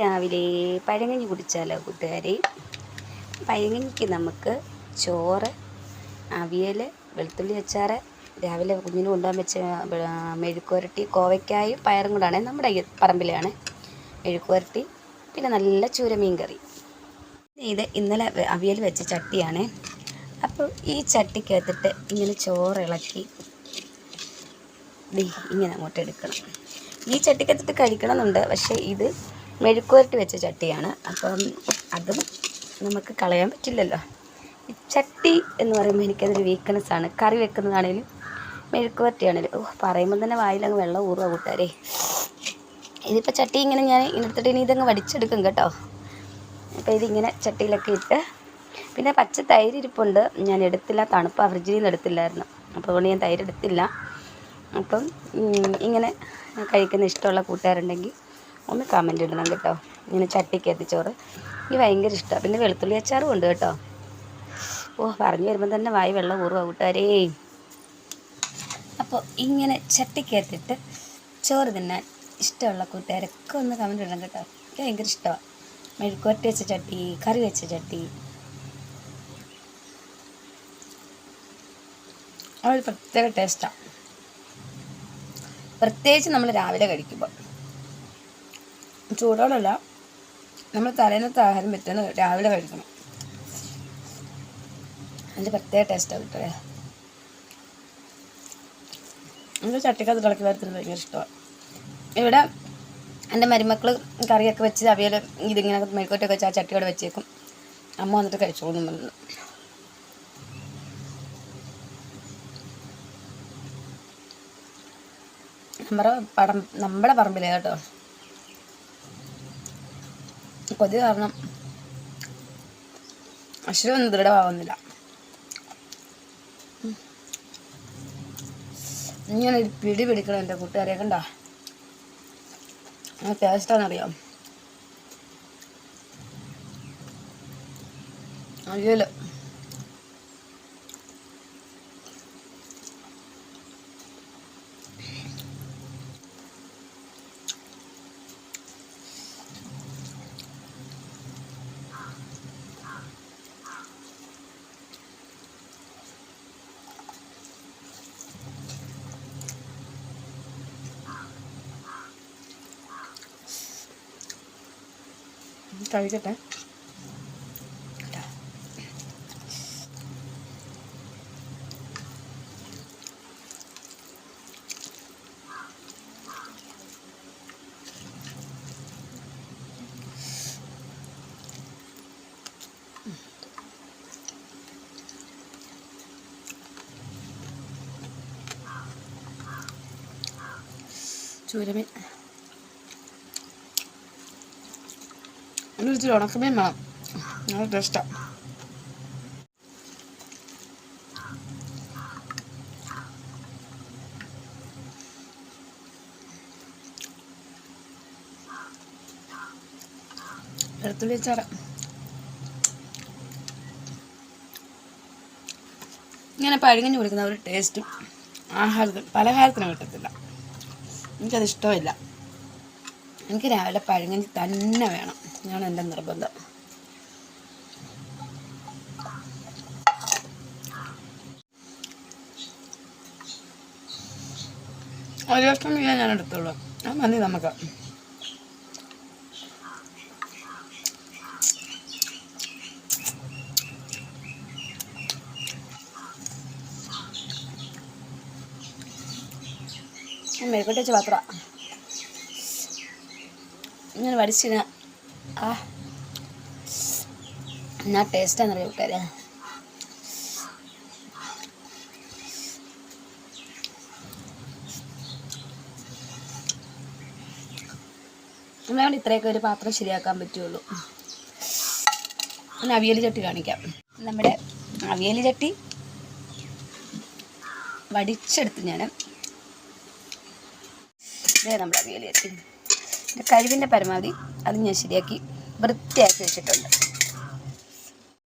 രാവിലെ പഴങ്കഞ്ഞി കുടിച്ചാലോ കൂട്ടുകാരെ? പഴങ്കഞ്ഞിക്ക് നമുക്ക് ചോറ് അവിയൽ വെളുത്തുള്ളി അച്ചാർ രാവിലെ കുഞ്ഞിന് കൊണ്ടുപോകാൻ വെച്ച മെഴുക്കുരട്ടി കോവയ്ക്കായും പയറും കൂടാണ്. നമ്മുടെ പറമ്പിലാണ് മെഴുക്കുവരട്ടി പിന്നെ നല്ല ചൂരമീൻ കറി. ഇത് ഇന്നലെ അവിയൽ വെച്ച ചട്ടിയാണ്. അപ്പോൾ ഈ ചട്ടിക്കകത്തിട്ട് ഇങ്ങനെ ചോറ് ഇളക്കി ഇങ്ങനെ അങ്ങോട്ട് എടുക്കണം. ഈ ചട്ടിക്കകത്തിട്ട് കഴിക്കണമെന്നുണ്ട്. പക്ഷേ ഇത് മെഴുക്കുവരട്ടി വെച്ച ചട്ടിയാണ്. അപ്പം അതും നമുക്ക് കളയാൻ പറ്റില്ലല്ലോ. ചട്ടി എന്ന് പറയുമ്പോൾ എനിക്കതൊരു വീക്ക്നെസ് ആണ്. കറി വെക്കുന്നതാണേലും മെഴുക്കുവരട്ടിയാണേലും. ഓ പറയുമ്പോൾ തന്നെ വായിലങ്ങ് വെള്ളം ഊറുക കൂട്ടാരേ ഇതിപ്പോൾ ചട്ടി ഇങ്ങനെ ഞാൻ ഇന്നത്തെ ഇനി ഇതങ്ങ് വടിച്ചെടുക്കും കേട്ടോ. അപ്പോൾ ഇതിങ്ങനെ ചട്ടിയിലൊക്കെ ഇട്ട് പിന്നെ പച്ച തൈര് ഇരിപ്പുണ്ട്. ഞാൻ എടുത്തില്ല. തണുപ്പ്. ഫ്രിഡ്ജിൽ നിന്ന് എടുത്തില്ലായിരുന്നു. അപ്പോൾ അതുകൊണ്ട് ഞാൻ തൈര് എടുത്തില്ല. അപ്പം ഇങ്ങനെ കഴിക്കുന്ന ഇഷ്ടമുള്ള കൂട്ടുകാരുണ്ടെങ്കിൽ ഒന്ന് കമന്റ് ഇടണം കേട്ടോ. ഇങ്ങനെ ചട്ടിക്കകത്ത് ചോറ്. എനിക്ക് ഭയങ്കര ഇഷ്ടമാണ് പിന്നെ വെളുത്തുള്ളി അച്ചാറും ഉണ്ട് കേട്ടോ. ഓ പറഞ്ഞു വരുമ്പോൾ തന്നെ വായി വെള്ളം ഊറുക കൂട്ടുകാരേ. അപ്പോൾ ഇങ്ങനെ ചട്ടിക്കകത്തിട്ട് ചോറ് തിന്നാൻ ഇഷ്ടമുള്ള കൂട്ടുകാരൊക്കെ ഒന്ന് കമന്റ് ഇടണം കേട്ടോ. എനിക്ക് ഭയങ്കര ഇഷ്ടമാണ് മെഴുക്കുവരട്ടി വെച്ച ചട്ടി കറി വെച്ച ചട്ടി. ഒരു പ്രത്യേക ടേസ്റ്റാണ് പ്രത്യേകിച്ച് നമ്മൾ രാവിലെ കഴിക്കുമ്പോൾ ചൂടോടല്ല. നമ്മൾ തലേന്നത്തെ ആഹാരം പറ്റുന്ന രാവിലെ കഴിക്കണം. അതിന്റെ പ്രത്യേക ടേസ്റ്റാണ് കിട്ടുക എനിക്ക് ചട്ടിക്കകത്ത് തിളക്കി വരുത്തുന്നത് ഭയങ്കര ഇഷ്ടമാണ് ഇവിടെ എന്റെ മരുമക്കൾ കറിയൊക്കെ വെച്ച് അവയിൽ ഇതിങ്ങനെ മെഴുക്കോട്ടൊക്കെ വെച്ച് ആ ചട്ടിയോടെ വെച്ചേക്കും. അമ്മ വന്നിട്ട് കഴിച്ചോളും വന്നു നമ്മുടെ പടം നമ്മുടെ പറമ്പിലേ കേട്ടോ. കൊതി കാരണം അശ്വരൊന്നും ദൃഢമാവുന്നില്ല ഇങ്ങനെ ഒരു പിടി പിടിക്കണം എന്റെ കൂട്ടുകാരെ കണ്ട? ടേസ്റ്റാണെന്നറിയാം അയ്യല്ലോ കഴിക്കട്ടെ. ചൂരമീൻ. ഇച്ചിരി ഉണക്കമീൻ വേണം. നല്ല ടേസ്റ്റാണ് വെളുത്തുള്ളി അച്ചാറ്. ഇങ്ങനെ പഴുകഞ്ഞ് കുടിക്കുന്ന ഒരു ടേസ്റ്റും ആഹാരത്തിന് പലഹാരത്തിന് കിട്ടത്തില്ല. എനിക്കത് ഇഷ്ടമില്ല. എനിക്ക് രാവിലെ പഴങ്കഞ്ഞി തന്നെ വേണം. ഞാൻ എന്റെ നിർബന്ധം. ഒരു വർഷം ഇല്ല ഞാൻ എടുത്തോളൂ. ആ മതി നമുക്ക്. മേൽക്കോട്ട് വെച്ച പാത്രം. ഇങ്ങനെ വടിച്ചിന ആ. എന്നാ ടേസ്റ്റാണെന്നറിയാം കൂട്ടുകാരെ? നമ്മളെ ഇത്രയൊക്കെ ഒരു പാത്രം ശരിയാക്കാൻ പറ്റുള്ളൂ. പിന്നെ അവിയൽ ചട്ടി കാണിക്കാം. നമ്മുടെ അവിയൽ ചട്ടി വടിച്ചെടുത്ത് ഞാൻ നമ്മുടെ അവിയൽ ചട്ടി. കഴിവിന്റെ പരമാവധി അത് ഞാൻ ശരിയാക്കി വൃത്തിയാക്കി വെച്ചിട്ടുണ്ട്.